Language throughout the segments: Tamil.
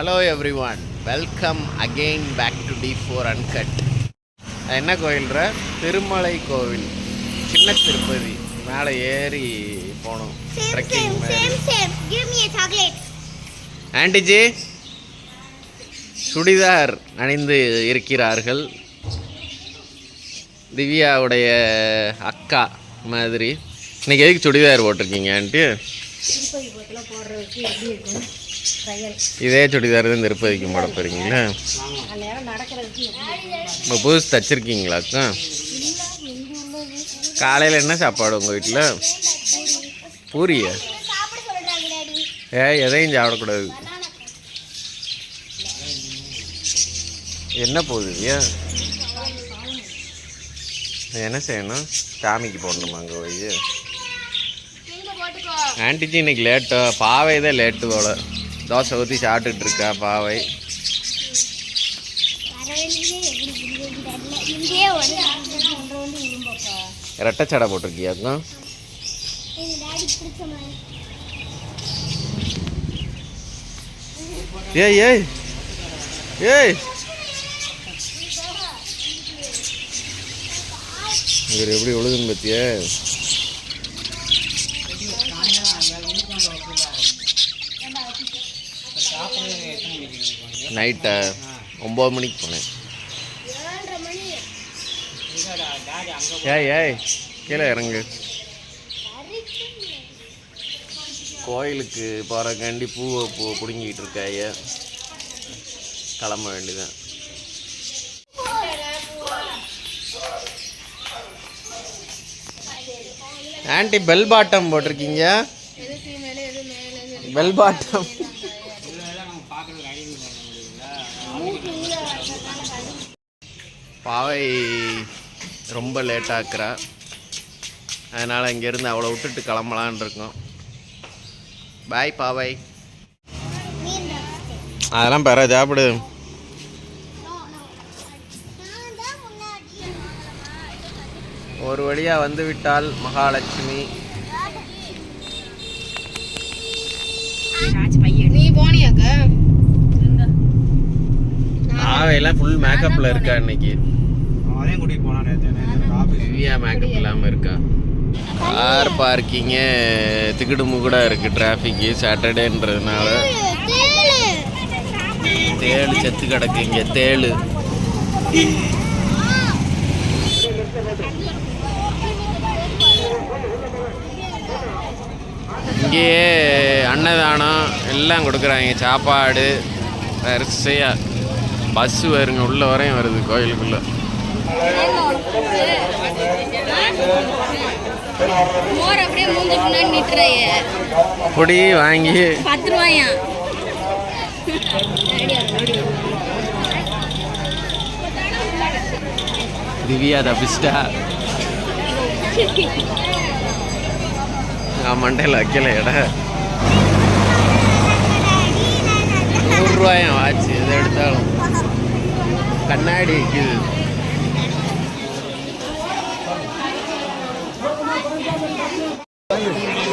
Hello everyone welcome again back to T four uncut என்ன கோயில்ற? திருமலை கோவில். சின்ன திருப்பதி. மேலே ஏறி Same, trekking same, same, same. Give me a chocolate. ஆண்டிஜி சுடிதார் அணிந்து இருக்கிறார்கள். திவ்யாவுடைய அக்கா மாதிரி. இன்னைக்கு எதுக்கு சுடிதார் போட்டிருக்கீங்க ஆண்டி? போடுறதுக்கு எப்படி இருக்கும்? இதே சுடிதார் தான் திருப்பதிக்கு போட போகிறீங்களா இப்போ புதுசு தச்சிருக்கீங்களாக்கா காலையில் என்ன சாப்பாடு உங்கள் வீட்டில் பூரியா? ஏ எதையும் சாப்பிடக்கூடாது. என்ன போகுது ஏன் என்ன செய்யணும்? சாமிக்கு போடணுமா அங்கே போய்? ஆன்டிஜி இன்னைக்கு லேட்டோ பாவை தான் லேட்டு போல. தோசை ஊற்றி சாப்பிட்டுட்டு இருக்கா பாவை. ரெட்டை எப்படி போட்டிருக்கியா தெரியல ஏய் ஏய் ஏய். இவர் எப்படி உழுதுன்னு பத்தியே? நைட்டா ஒம்பது மணிக்கு போனேன். ஏய் ஏய் கீழே இறங்கு. கோயிலுக்கு போகிறக்காண்டி பூவை பூ பிடுங்கிட்டு இருக்காய கிளம்ப வேண்டியதான் ஆன்ட்டி பெல் பாட்டம் போட்டிருக்கீங்க? பெல் பாட்டம் பாவை ரொம்ப லேட் ஆக்குறா அதனால் இங்கேருந்து அவளை விட்டுட்டு கிளம்பலான் இருக்கோம். பாய் பாவை. அதெல்லாம் பெற சாப்பிடு. ஒரு வழியாக வந்து விட்டால் மகாலட்சுமி. பாவையெல்லாம் ஃபுல் மேக்கப்பில் இருக்கா இன்னைக்கு. அவனையும் கூட்டிட்டு போனா நேத்து திவ்யா மேக்கப் இல்லாமல் இருக்கா? கார் பார்க்கிங்கு திக்கிடு முகுடாக இருக்குது டிராஃபிக்கு சாட்டர்டேன்றதுனால தேள் செத்து கிடக்கு இங்கே தேள். இங்கேயே அன்னதானம் எல்லாம் கொடுக்குறாங்க சாப்பாடு வரிசையாக பஸ்ஸு வருங்க உள்ள வரையும் வருது கோயிலுக்குள்ளே. மோர் அப்படியே மூஞ்சி பின்னாடி நிட்டுறைய பொடி வாங்கி. பத்து ரூபாயா திவ்யா நான் மண்டையில் வைக்கல இட நூறுரூவாயம் ஆச்சு எதை எடுத்தாலும். கண்ணாடி விற்கிது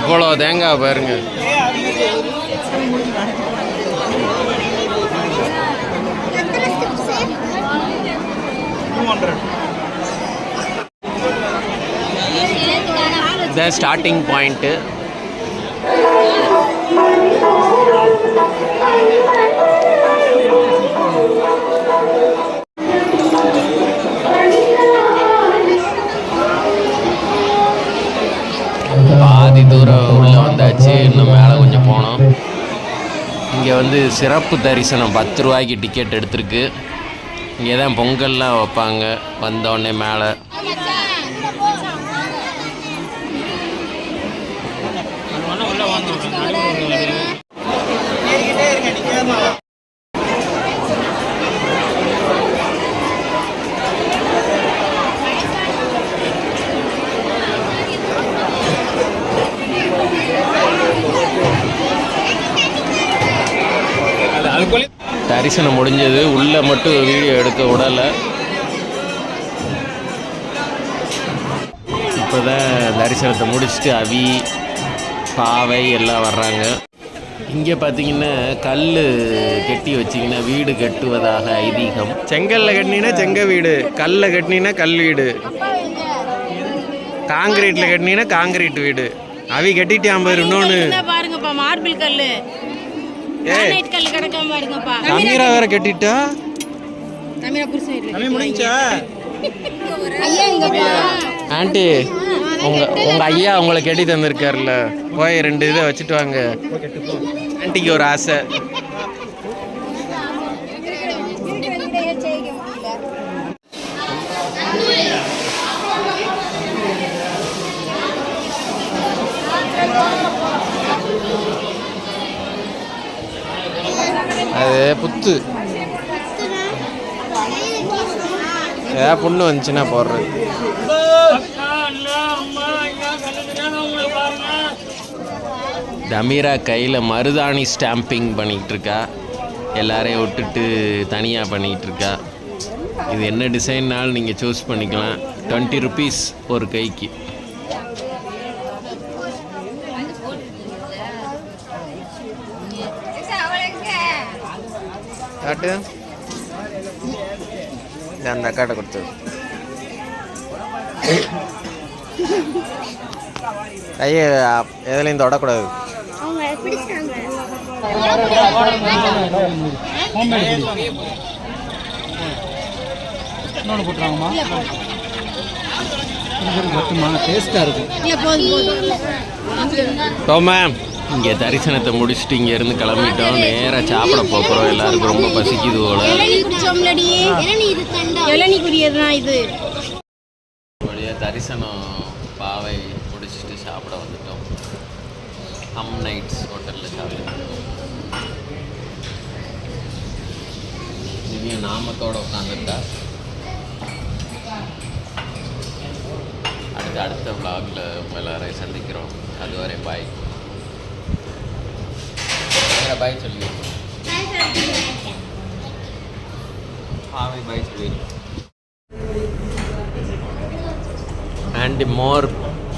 இவ்வளோ தேங்காய் பாருங்க. த ஸ்டார்டிங் பாயிண்ட்டு பாதி தூரம் உள்ளே வந்தாச்சு. இன்னும் மேலே கொஞ்சம் போனோம் இங்கே வந்து சிறப்பு தரிசனம் பத்து ரூபாய்க்கு டிக்கெட் எடுத்திருக்கு. இங்கே தான் பொங்கல்லாம் வைப்பாங்க. வந்தோடனே மேலே. உள்ள தரிசனம் முடிஞ்சது. உள்ளே மட்டும் வீடியோ எடுக்க விடலை. இப்போ தான் தரிசனத்தை முடிச்சுட்டு அவி பாவை எல்லாம் வர்றாங்க. இங்கே பார்த்தீங்கன்னா கல் கட்டி வச்சிங்கன்னா வீடு கட்டுவதாக ஐதீகம். செங்கல்ல கட்டினீங்கன்னா செங்க வீடு கல்ல கட்டினீங்கன்னா கல் வீடு காங்கிரீட்டில் கட்டினீங்கன்னா காங்கிரீட் வீடு. அவி கட்டிட்டான் பாரு இன்னொன்று பாருங்கப்பா மார்பிள் கல்லு. தமிரா வேற கட்டிட்டா? புருஷன் முடிஞ்சா ஆண்டி உங்க உங்க ஐயா உங்களை கட்டி தந்திருக்காருல்ல. போய் ரெண்டு இதை வச்சுட்டு வாங்க. ஆண்டிக்கு ஒரு ஆசை. புத்து. ஏதாவது புண்ணு வந்துச்சுன்னா போடுறது. தமிரா கையில் மருதாணி ஸ்டாம்பிங் பண்ணிகிட்டு இருக்கா எல்லாரையும் விட்டுட்டு தனியாக பண்ணிகிட்டு இருக்கா இது என்ன டிசைன்னாலும் நீங்கள் சூஸ் பண்ணிக்கலாம். டுவெண்ட்டி ருபீஸ் ஒரு கைக்கு. காட்டு அந்த அக்காட்ட கொடுத்தது கையை எதுலேயும் தொடக்கூடாது இன்னொன்று போட்டுருவாங்கம்மா பத்துமா டேஸ்ட்டாக இருக்கும் இங்கே தரிசனத்தை முடிச்சுட்டு இங்கேருந்து கிளம்பிட்டோம். நேராக சாப்பிட போகிறோம் எல்லாருக்கும் ரொம்ப பசிக்குது போல. வழியாக தரிசனம் பாவை முடிச்சுட்டு சாப்பிட வந்துட்டோம். ஹம் நைட்ஸ் ஹோட்டலில் சாப்பிட்டோம் திவ்யா நாமத்தோட உட்காந்துருக்கா அடுத்த அடுத்த vlogல உங்கள் எல்லாரையும் சந்திக்கிறோம். அதுவரை பாய் பாய் சொல்லி பாவை பாய் சொல்லி. அண்ட் மோர்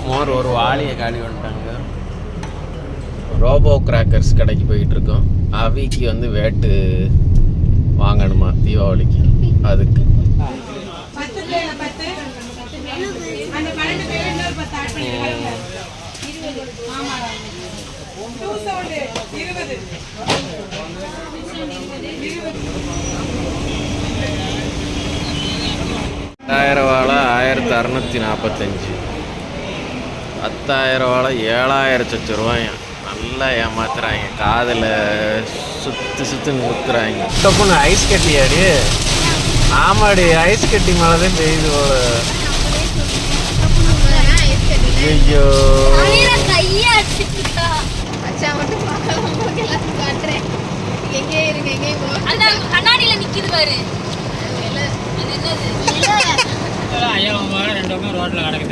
மோர் ஒரு வாளியை காலி பண்ணிட்டாங்க. ரோபோ கிராக்கர்ஸ் கடைக்கு போயிட்டு இருக்கோம் அவிக்கு வந்து வேட்டு வாங்கணுமா தீபாவளிக்கு. அதுக்கு. அறநூற்றி நாற்பத்தஞ்சு பத்தாயிரம் வாழை ஏழாயிரம் சொச்ச ரூபாயா நல்லா ஏமாத்துறாங்க காதில் சுத்து சுத்து நிறுத்துறாங்க டப்புன்னு ஐஸ் கட்டியாடி ஆமாடி ஐஸ் கட்டி மேலே தான் பெய்யுது போல. ஐயோ எங்கே இருங்க எங்கே கண்ணாடியில நிக்குது பாரு ஐயா ரெண்டு பக்கம் ரோட்டில் கிடக்குது